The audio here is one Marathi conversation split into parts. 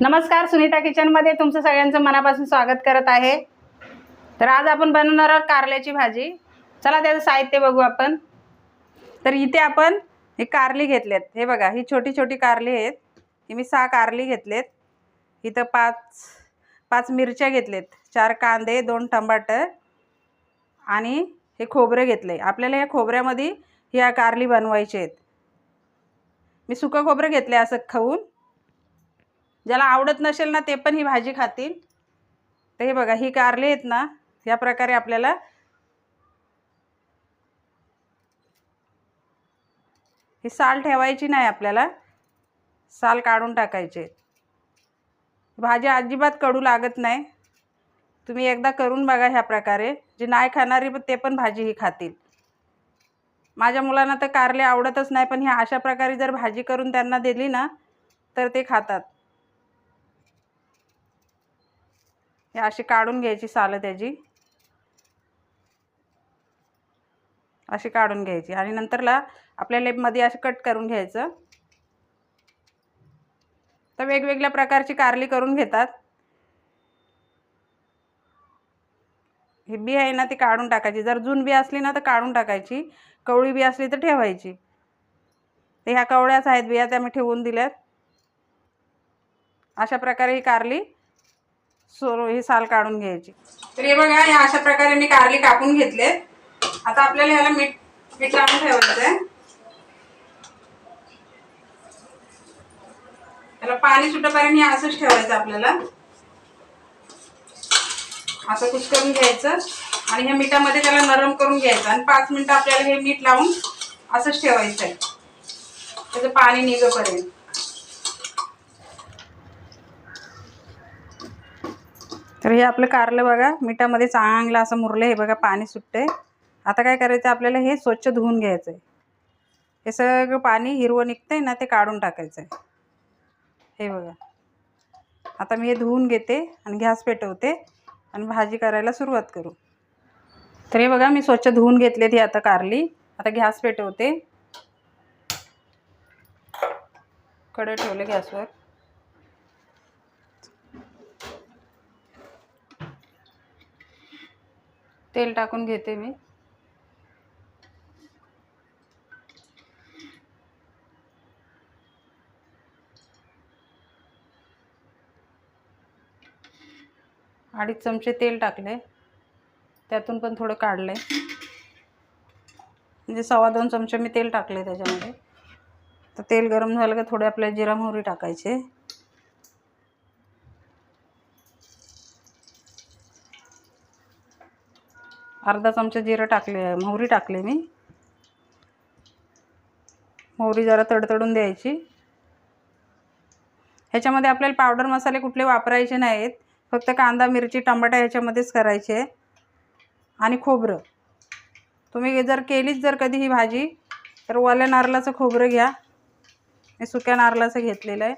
नमस्कार सुनीता किचनमध्ये तुमचं सगळ्यांचं मनापासून स्वागत करत आहे. तर आज आपण बनवणार आहोत कारल्याची भाजी. चला त्याचं साहित्य बघू आपण. तर इथे आपण हे कारली घेतलेत. हे बघा ही छोटी छोटी कारली आहेत. ही मी सहा कारली घेतलेत. इथं पाच पाच मिरच्या घेतलेत. चार कांदे दोन टमाटर आणि हे खोबरं घेतले आपल्याला या खोबऱ्यामध्ये ह्या कारली बनवायचे आहेत. मी सुकं खोबरं घेतले असं खाऊन. ज्याला आवडत नसेल ना ते पण ही भाजी खातील. तर हे बघा ही कारले आहेत ना या प्रकारे आपल्याला ही साल ठेवायची नाही आपल्याला. साल काढून टाकायचे. भाजी अजिबात कडू लागत नाही. तुम्ही एकदा करून बघा ह्या प्रकारे. जे नाही खाणारी ते पण भाजी ही खातील. माझ्या मुलांना तर कारले आवडतच नाही पण ह्या अशा प्रकारे जर भाजी करून त्यांना दिली ना तर ते खातात. हे अशी काढून घ्यायची सालं त्याची. अशी काढून घ्यायची. आणि नंतरला आपल्या लेपमध्ये असं कट करून घ्यायचं. तर वेगवेगळ्या प्रकारची कारली करून घेतात. ही बी आहे ना ती काढून टाकायची. जर जून बी असली ना तर काढून टाकायची. कवळी बी असली तर ठेवायची. तर ह्या कवळ्याच आहेत बिया त्या मी ठेवून दिल्यात. अशा प्रकारे ही कारली सोरो ही साल काढून घ्यायची. तर हे बघा ह्या अशा प्रकारे मी कारली कापून घेतले. आता आपल्याला ह्याला मीठ मीठ लावून ठेवायचं आहे. त्याला पाणी सुटेपर्यंत हे असंच ठेवायचं आपल्याला. असं कुचकरून घ्यायचं. आणि ह्या मिठामध्ये त्याला नरम करून घ्यायचं. आणि पाच मिनटं आपल्याला हे मीठ लावून असंच ठेवायचं आहे. त्याचं पाणी निघेपर्यंत. तर हे आपलं कारलं बघा मिठामध्ये चांगलं असं मुरलं हे बघा पाणी सुटते आता काय करायचं आपल्याला हे स्वच्छ धुवून घ्यायचं आहे हे सगळं पाणी हिरवं निघतं आहे ना ते काढून टाकायचं आहे हे बघा. आता मी हे धुवून घेते आणि गॅस पेटवते आणि भाजी करायला सुरुवात करू. तर हे बघा मी स्वच्छ धुवून घेतली ती आता कारली. आता गॅस पेटवते. कडे ठेवले गॅसवर. तेल टाकून घेते मी. अडीच चमचे तेल टाकले. त्यातून पण थोडं काढले. म्हणजे सव्वा दोन चमचे मी तेल टाकले त्याच्यामध्ये. तर तेल गरम झालं का थोडे आपल्या जिरा मोहरी टाकायचे. अर्धा चमचा जिरं टाकले मोहरी टाकले मी. मोहरी जरा तडतडून द्यायची. ह्याच्यामध्ये आपल्याला पावडर मसाले कुठले वापरायचे नाहीत. फक्त कांदा मिरची टमाटा ह्याच्यामध्येच करायचे. आहे आणि खोबरं. तुम्ही जर केलीच जर कधी ही भाजी तर ओल्या नारळाचं खोबरं घ्या. मी सुक्या नारळाचं घेतलेलं आहे.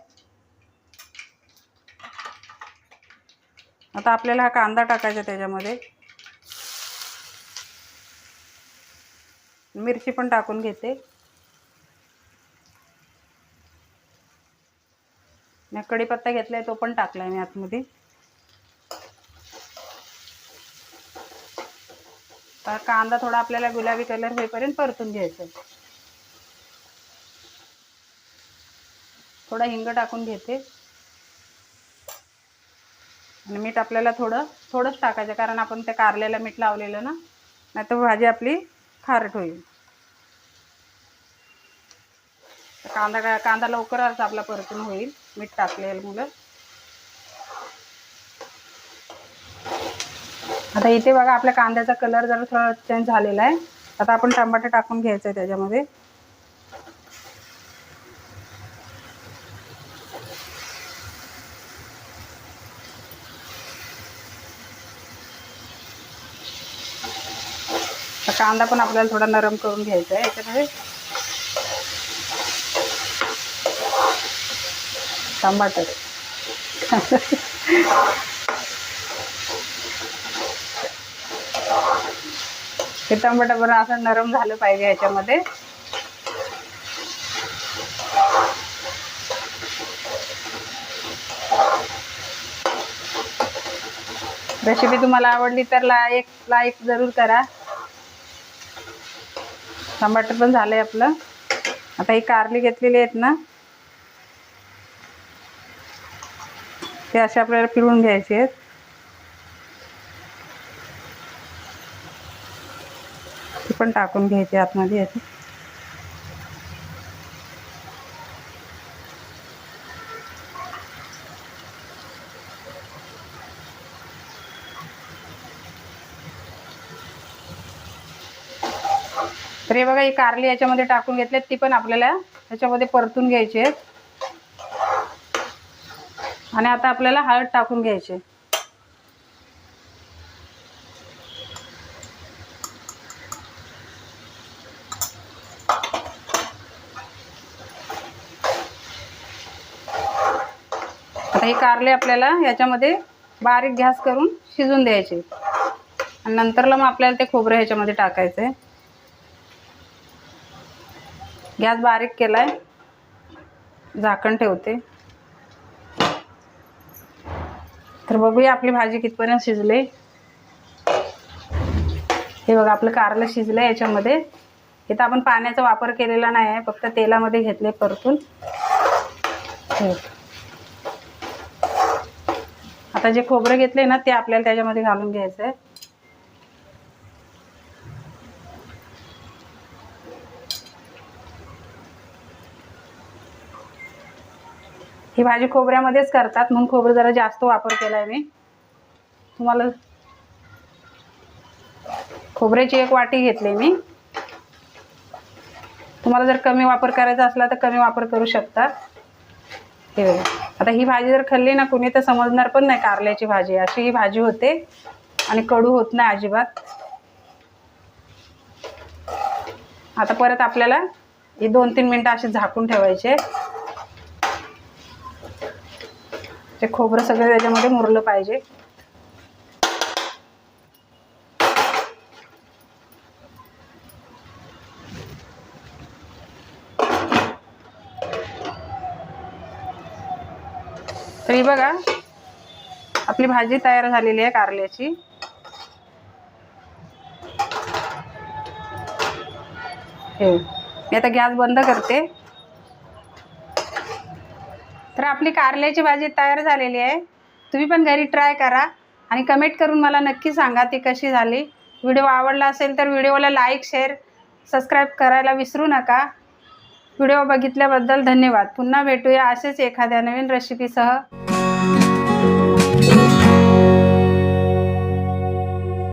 आता आपल्याला हा कांदा टाकायचा त्याच्यामध्ये. मिरची पण टाकून घेते. मी कढीपत्ता घेतलाय तो पण टाकलाय मी आतमध्ये. तर कांदा थोडा आपल्याला गुलाबी कलर होईपर्यंत परतून घ्यायचं. थोडा हिंग टाकून घेते. आणि मीठ आपल्याला थोडं थोडंच टाकायचं कारण आपण ते कारलेलं मीठ लावलेलं ना नाही तर भाजी आपली खारट होईल. कांदा कांदा लवकरच आपला परतून होईल. मीठ टाकलेलं मुलं. आता इथे बघा आपल्या कांद्याचा कलर जरा थोडा चेंज झालेला आहे. आता आपण टमाटे टाकून घ्यायचं आहे त्याच्यामध्ये कांदा पण आपल्याला थोडा नरम करून घ्यायचा आहे याच्यामध्ये. टमाटर हे टमाटर बरं असं नरम झालं पाहिजे ह्याच्यामध्ये रेसिपी तुम्हाला आवडली तर ला एक लाईक जरूर करा. टमाटर पण झालं आहे आपलं. आता ही कारली घेतलेली आहेत ना. ते असे आपल्याला पिळून घ्यायचे आहेत. ते पण टाकून घ्यायचे आतमध्ये याचे तर हे बघा ही कारली याच्यामध्ये टाकून घेतलेत ती पण आपल्याला याच्यामध्ये परतून घ्यायची आहेत. आणि आता आपल्याला हळद टाकून घ्यायची. आता हे कारले आपल्याला याच्यामध्ये बारीक गॅस करून शिजून द्यायचे. आणि नंतरला मग आपल्याला ते खोबरं ह्याच्यामध्ये टाकायचं आहे गॅस बारीक केला आहे झाकण ठेवते. तर बघूया आपली भाजी कितपर्यंत शिजले. हे बघा आपलं कारलं शिजलं याच्यामध्ये. इथं आपण पाण्याचा वापर केलेला नाही आहे फक्त तेलामध्ये घेतले परतून. आता जे खोबरं घेतले ना ते आपल्याला त्याच्यामध्ये घालून घ्यायचं आहे ही भाजी खोबऱ्यामध्येच करतात म्हणून खोबरं जरा जास्त वापर केला आहे मी. तुम्हाला खोबऱ्याची एक वाटी घेतली मी. तुम्हाला जर कमी वापर करायचा असला तर कमी वापर करू शकता. हे बघा. आता ही भाजी जर खाल्ली ना कुणी तर समजणार पण नाही कारल्याची भाजी. अशी ही भाजी होते आणि कडू होत नाही अजिबात. आता परत आपल्याला ही दोन तीन मिनटं अशी झाकून ठेवायचे. ते खोबरं सगळं त्याच्यामध्ये मुरलं पाहिजे. तरी बघा आपली भाजी तयार झालेली आहे कारल्याची. हे मी आता गॅस बंद करते. तर आपली कारल्याची भाजी तयार झालेली आहे. तुम्ही पण घरी ट्राय करा आणि कमेंट करून मला नक्की सांगा ती कशी झाली. व्हिडिओ आवडला असेल तर व्हिडिओला लाईक शेअर सबस्क्राईब करायला विसरू नका. व्हिडिओ बघितल्याबद्दल धन्यवाद. पुन्हा भेटूया असेच एखाद्या नवीन रेसिपीसह